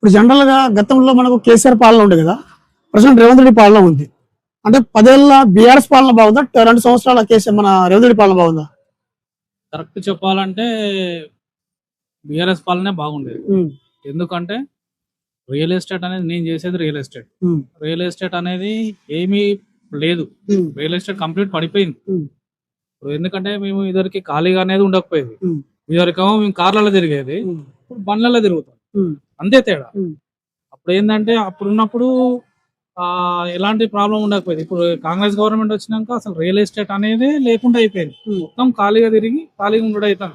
ఇప్పుడు జనరల్గా గతంలో మనకు కేసీఆర్ పాలన ఉంది కదా ప్రజెంట్ రేవంత్ రెడ్డి పాలన ఉంది. అంటే పదేళ్ళ బీఆర్ఎస్ పాలన బాగుందా? రెండు సంవత్సరాల కేసీఆర్ మన రేవంత్ రెడ్డి పాలన బాగుందా? కరెక్ట్ చెప్పాలంటే బిఆర్ఎస్ పాలనే బాగుండేది. ఎందుకంటే రియల్ ఎస్టేట్ అనేది నేను చేసేది రియల్ ఎస్టేట్. రియల్ ఎస్టేట్ అనేది ఏమీ లేదు. రియల్ ఎస్టేట్ కంప్లీట్ పడిపోయింది. ఇప్పుడు ఎందుకంటే మేము ఇద్దరికి ఖాళీగా అనేది ఉండకపోయేది. ఇదివరకేమో మేము కార్లలో తిరిగేది. ఇప్పుడు బండ్లలో తిరుగుతాం. అంతే తేడా. అప్పుడు ఏంటంటే అప్పుడున్నప్పుడు ఆ ఎలాంటి ప్రాబ్లం ఉండకపోయేది. ఇప్పుడు కాంగ్రెస్ గవర్నమెంట్ వచ్చినాక అసలు రియల్ ఎస్టేట్ అనేది లేకుండా అయిపోయింది. మొత్తం ఖాళీగా తిరిగి ఖాళీగా ఉండడం అవుతాం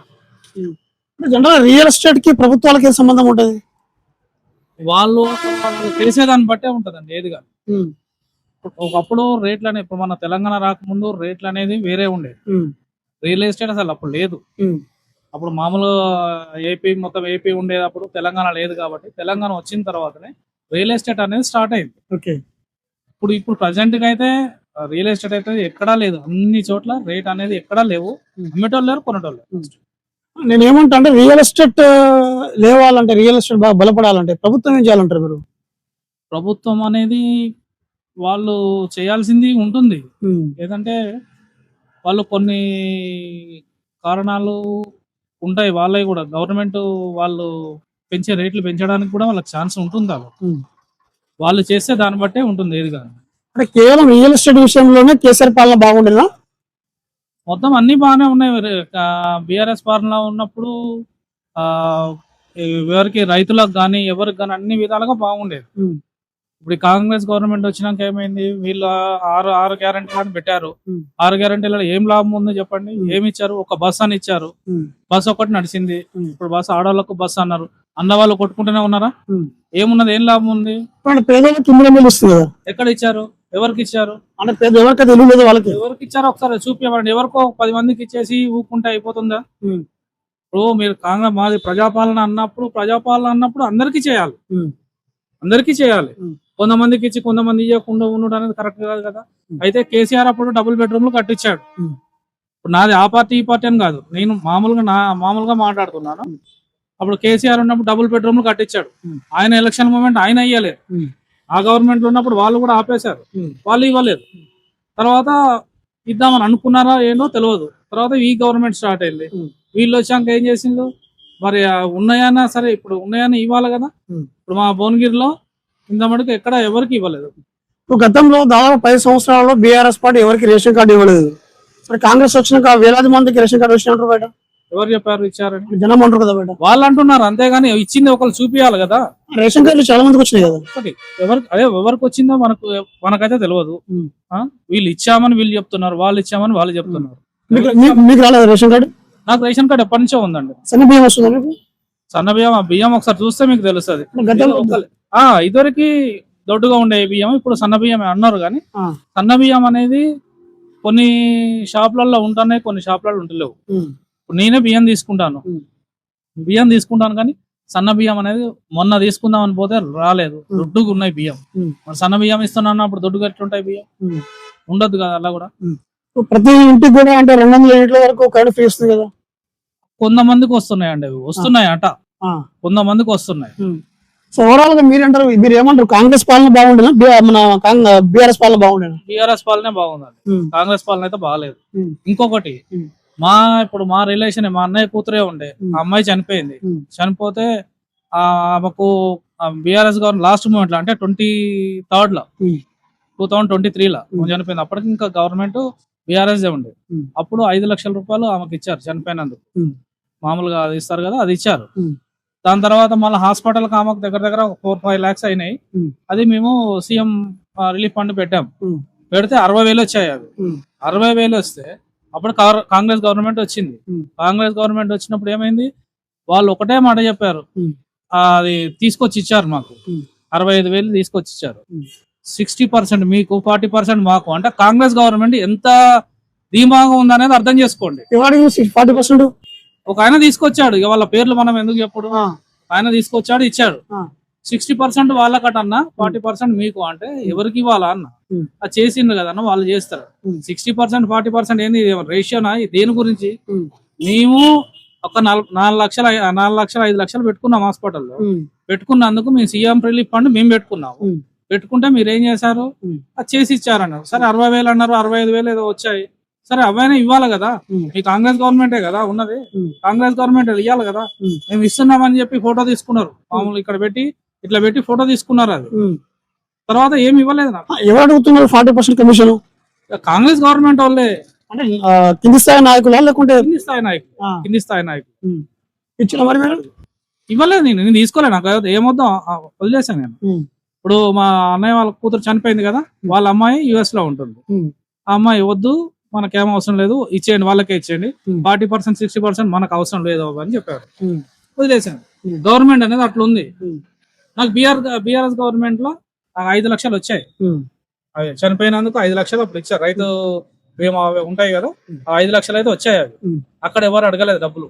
అంటే జనరల్ రియల్ ఎస్టేట్కి ప్రభుత్వాలకి ఏం సంబంధం ఉంటది? వాళ్ళు వాళ్ళు చేసేదాన్ని బట్టే ఉంటదండి ఏది కానీ ఉమ్, ఒకప్పుడు రేట్లు అనేది ఇప్పుడు మన తెలంగాణ రాకముందు రేట్లు అనేది వేరే ఉండేది. రియల్ ఎస్టేట్ అసలు అప్పుడు లేదు. అప్పుడు మామూలు ఏపీ మొత్తం ఏపీ ఉండేది అప్పుడు తెలంగాణ లేదు కాబట్టి తెలంగాణ వచ్చిన తర్వాతనే రియల్ ఎస్టేట్ అనేది స్టార్ట్ అయింది. ఓకే. ఇప్పుడు ఇప్పుడు ప్రజెంట్గా అయితే రియల్ ఎస్టేట్ అయితే ఎక్కడా లేదు. అన్ని చోట్ల రేట్ అనేది ఎక్కడా లేవు. Hmm. అమ్మేటోళ్ళు లేరు కొనేటోళ్ళు లేరు. నేను ఏమంటా అంటే రియల్ ఎస్టేట్ లేవాలంటే రియల్ ఎస్టేట్ బాగా బలపడాలంటే ప్రభుత్వం ఏం చేయాలంటారు మీరు? ప్రభుత్వం అనేది వాళ్ళు చేయాల్సింది ఉంటుంది. ఉమ్, ఏదంటే వాళ్ళు కొన్ని కారణాలు ఉంటాయి వాళ్ళవి కూడా. గవర్నమెంట్ వాళ్ళు పెంచే రేట్లు పెంచడానికి కూడా వాళ్ళకి ఛాన్స్ ఉంటుంది. వాళ్ళు చేస్తే దాన్ని బట్టే ఉంటుంది ఏది కానీ అంటే కేవలం రియల్ ఎస్టేట్ విషయంలోనే కేసీఆర్ పాలన బాగుండేదా మొత్తం అన్ని బాగానే ఉన్నాయి. బీఆర్ఎస్ పాలన ఉన్నప్పుడు ఆ ఎవరికి రైతులకు కానీ ఎవరికి కానీ అన్ని విధాలుగా బాగుండేది. ఇప్పుడు కాంగ్రెస్ గవర్నమెంట్ వచ్చినాక ఏమైంది? వీళ్ళు ఆరు ఆరు గ్యారంటీలు అని పెట్టారు. ఆరు గ్యారంటీలలో ఏం లాభం ఉంది చెప్పండి. ఏమి ఇచ్చారు? ఒక బస్ అని ఇచ్చారు. బస్ ఒకటి నడిచింది. ఇప్పుడు బస్ ఆడవాళ్ళకు బస్ అన్నారు. అన్న వాళ్ళు కొట్టుకుంటూనే ఉన్నారా. ఏమున్నది? ఏం లాభం ఉంది? ఎక్కడ ఇచ్చారు? ఎవరికి ఇచ్చారు? అంటే పేద లేదు వాళ్ళకి. ఎవరికి ఇచ్చారో ఒకసారి చూపించమండి ఎవరికో పది మందికి ఇచ్చేసి ఊపుకుంటే అయిపోతుందా? ఇప్పుడు మీరు కాంగ్రెస్ మాది ప్రజాపాలన అన్నప్పుడు ప్రజాపాలన అన్నప్పుడు అందరికీ చేయాలి. అందరికీ చేయాలి. కొంతమందికి ఇచ్చి కొంతమంది ఇవ్వకుండా ఉండడం అనేది కరెక్ట్ కాదు కదా. అయితే కేసీఆర్ అప్పుడు డబుల్ బెడ్రూమ్లు కట్టించాడు ఉమ్. ఇప్పుడు నాది ఆ పార్టీ ఈ పార్టీ అని కాదు నేను మామూలుగా నా మామూలుగా మాట్లాడుతున్నాను. అప్పుడు కేసీఆర్ ఉన్నప్పుడు డబుల్ బెడ్రూమ్లు కట్టించాడు ఉమ్. ఆయన ఎలక్షన్ మూమెంట్ ఆయన అయ్యలేదు ఉమ్, ఆ గవర్నమెంట్లో ఉన్నప్పుడు వాళ్ళు కూడా ఆపేశారు. వాళ్ళు ఇవ్వలేదు తర్వాత ఇద్దామని అనుకున్నారా ఏంటో తెలియదు తర్వాత ఈ గవర్నమెంట్ స్టార్ట్ అయింది. వీళ్ళు వచ్చాక ఏం చేసిండ్రు మరి ఉన్నాయన్నా సరే ఇప్పుడు ఉన్నాయని ఇవ్వాలి కదా. ఇప్పుడు మా భువనగిరిలో ఇంత మటుకు ఎక్కడ ఎవరికి ఇవ్వలేదు. గతంలో దాదాపు పది సంవత్సరాల్లో బీఆర్ఎస్ పార్టీ ఎవరికి రేషన్ కార్డు ఇవ్వలేదు. మరి కాంగ్రెస్ వచ్చినాక వేలాది మందికి రేషన్ కార్డు వచ్చినట్టు బయట ఎవరు చెప్పారు ఇచ్చారని? జనం అంటారు కదా బయట వాళ్ళు అంటున్నారు అంతేగాని ఇచ్చింది ఒకరు చూపియాలి కదా. రేషన్ కార్డులు చాలా మందికి వచ్చినాయి కదా. ఒకటి ఎవరికి అదే ఎవరికి వచ్చిందో మనకు మనకైతే తెలియదు. ఆ? వీళ్ళు ఇచ్చామని వీళ్ళు చెప్తున్నారు వాళ్ళు ఇచ్చామని వాళ్ళు చెప్తున్నారు. మీకు మీకు- మీకు రాలేదు రేషన్ కార్డు? నాకు రేషన్ కార్డు ఎప్పటి నుంచో ఉందండి. సన్న బియ్యం వస్తుందా మీకు? సన్న బియ్యం ఆ బియ్యం ఒకసారి చూస్తే మీకు తెలుస్తుంది. గతంలో ఆ ఇదివరకు దొడ్డుగా ఉండే బియ్యం ఇప్పుడు సన్న బియ్యం అన్నారు కానీ సన్న బియ్యం అనేది కొన్ని షాపులలో ఉంటున్నాయి కొన్ని షాపులలో ఉంటలేవు ఇప్పుడు నేనే బియ్యం తీసుకుంటాను. బియ్యం తీసుకుంటాను కానీ సన్న బియ్యం అనేది మొన్న తీసుకుందాం అని పోతే రాలేదు. దొడ్డుగా ఉన్నాయి బియ్యం. మరి సన్న బియ్యం ఇస్తున్నాను అప్పుడు దొడ్డుగా ఎట్లుంటాయి బియ్యం. ఉండదు కదా అలా కూడా. ప్రతి ఇంటికి కూడా అంటే రెండు వందల యూనిట్ల వరకు కరెంట్ ఫ్రీ వస్తుంది కదా. కొంతమందికి వస్తున్నాయండి అవి. వస్తున్నాయి అట కొంతమందికి వస్తున్నాయి. సో ఓవరాల్గా మీరంటారు మీరు ఏమంటారు కాంగ్రెస్ పాలన బాగుండేనా బి- మన బీఆర్ఎస్ పాలన బాగుండేనా టీఆర్ఎస్ పాలనే బాగుందండి ఉమ్, కాంగ్రెస్ పాలన అయితే బాగాలేదు ఉమ్, ఇంకొకటి ఉమ్. మా ఇప్పుడు మా రిలేషన్ మా అన్నయ్య కూతురే ఉండే ఉమ్. ఆ అమ్మాయి చనిపోయింది ఉమ్. చనిపోతే ఆ ఆమెకు బీఆర్ఎస్ గవర్నమెంట్ లాస్ట్ మూమెంట్లో అంటే ట్వంటీ థర్డ్లో um. Two thousand twenty three లో ఉమ్. చనిపోయింది అప్పటికి ఇంకా గవర్నమెంట్ బీఆర్ఎస్ ఉండే ఉమ్. అప్పుడు ఐదు లక్షల రూపాయలు ఆమెకి ఇచ్చారు చనిపోయినందుకు ఉమ్. మామూలుగా అది ఇస్తారు కదా అది ఇచ్చారు ఉమ్. దాని తర్వాత మళ్ళీ హాస్పిటల్ ఆమెకు దగ్గర దగ్గర ఫోర్ ఫైవ్ లాక్స్ అయినాయి. అది మేము సీఎం రిలీఫ్ ఫండ్ పెట్టాం. పెడితే అరవై వేలు వచ్చాయి అవి. అరవై వేలు వస్తే అప్పుడు కాంగ్రెస్ గవర్నమెంట్ వచ్చింది. కాంగ్రెస్ గవర్నమెంట్ వచ్చినప్పుడు ఏమైంది? వాళ్ళు ఒకటే మాట చెప్పారు. అది తీసుకొచ్చి ఇచ్చారు మాకు. అరవై ఐదు వేలు తీసుకొచ్చి ఇచ్చారు. సిక్స్టీ పర్సెంట్ మీకు ఫార్టీ పర్సెంట్ మాకు. అంటే కాంగ్రెస్ గవర్నమెంట్ ఎంత ధీమాగా ఉందనేది అర్థం చేసుకోండి. ఇవాడికి ఫార్టీ పర్సెంట్? ఒక ఆయన తీసుకొచ్చాడు. ఇక వాళ్ళ పేర్లు మనం ఎందుకు చెప్పుడు ఆయన తీసుకొచ్చాడు ఇచ్చాడు. సిక్స్టీ పర్సెంట్ వాళ్ళకటన్నా ఫార్టీ పర్సెంట్ మీకు అంటే ఎవరికి ఇవ్వాలా అన్న. అది చేసిండ్రు కదన్న వాళ్ళు చేస్తారు. సిక్స్టీ పర్సెంట్ ఫార్టీ పర్సెంట్ ఏంది రేషియోనా? దేని గురించి? మేము ఒక నాలుగు నాలుగు లక్షల నాలుగు లక్షల ఐదు లక్షలు పెట్టుకున్నాం హాస్పిటల్లో. పెట్టుకున్నందుకు మేము సీఎం రిలీఫ్ ఫండ్ మేము పెట్టుకున్నాము. పెట్టుకుంటే మీరు ఏం చేశారు. అది చేసి ఇచ్చారన్నారు. సరే అరవై వేలు అన్నారు అరవై ఐదు వేలు ఏదో వచ్చాయి. సరే అవైనా ఇవ్వాలి కదా. ఈ కాంగ్రెస్ గవర్నమెంటే కదా ఉన్నది. కాంగ్రెస్ గవర్నమెంట్ ఇవ్వాలి కదా. మేము ఇస్తున్నామని చెప్పి ఫోటో తీసుకున్నారు. మామూలు ఇక్కడ పెట్టి ఇట్లా పెట్టి ఫోటో తీసుకున్నారు అది. తర్వాత ఏమి ఇవ్వలేదు నాకు. ఎవరు అడుగుతున్నారు forty percent commission? Congress government వాళ్ళే. అంటే కింది స్థాయి నాయకులా లేకుంటే కింది స్థాయి నాయకులు. కింది స్థాయి నాయకులు. ఇచ్చిన మరి మీరు? ఇవ్వలేదు నేను నేను తీసుకోలేదు నాకు. ఏమొద్దాం వదిలేసాను నేను. ఇప్పుడు మా అన్నయ్య వాళ్ళ కూతురు చనిపోయింది కదా. వాళ్ళ అమ్మాయి యుఎస్లో ఉంటుంది ఆ అమ్మాయి వద్దు మనకేం అవసరం లేదు ఇచ్చేయండి వాళ్ళకే ఇచ్చేయండి. ఫార్టీ పర్సెంట్ సిక్స్టీ పర్సెంట్ మనకు అవసరం లేదు అని చెప్పారు. వదిలేసాను. గవర్నమెంట్ అనేది అట్లా ఉంది నాకు బీఆర్ బీఆర్ఎస్ గవర్నమెంట్లో ఐదు లక్షలు వచ్చాయి. అవి చనిపోయినందుకు ఐదు లక్షలు అప్పుడు ఇచ్చారు. రైతు బీమా ఉంటాయి కదా ఆ ఐదు లక్షలు అయితే వచ్చాయి అవి. అక్కడ ఎవరు అడగలేదు డబ్బులు.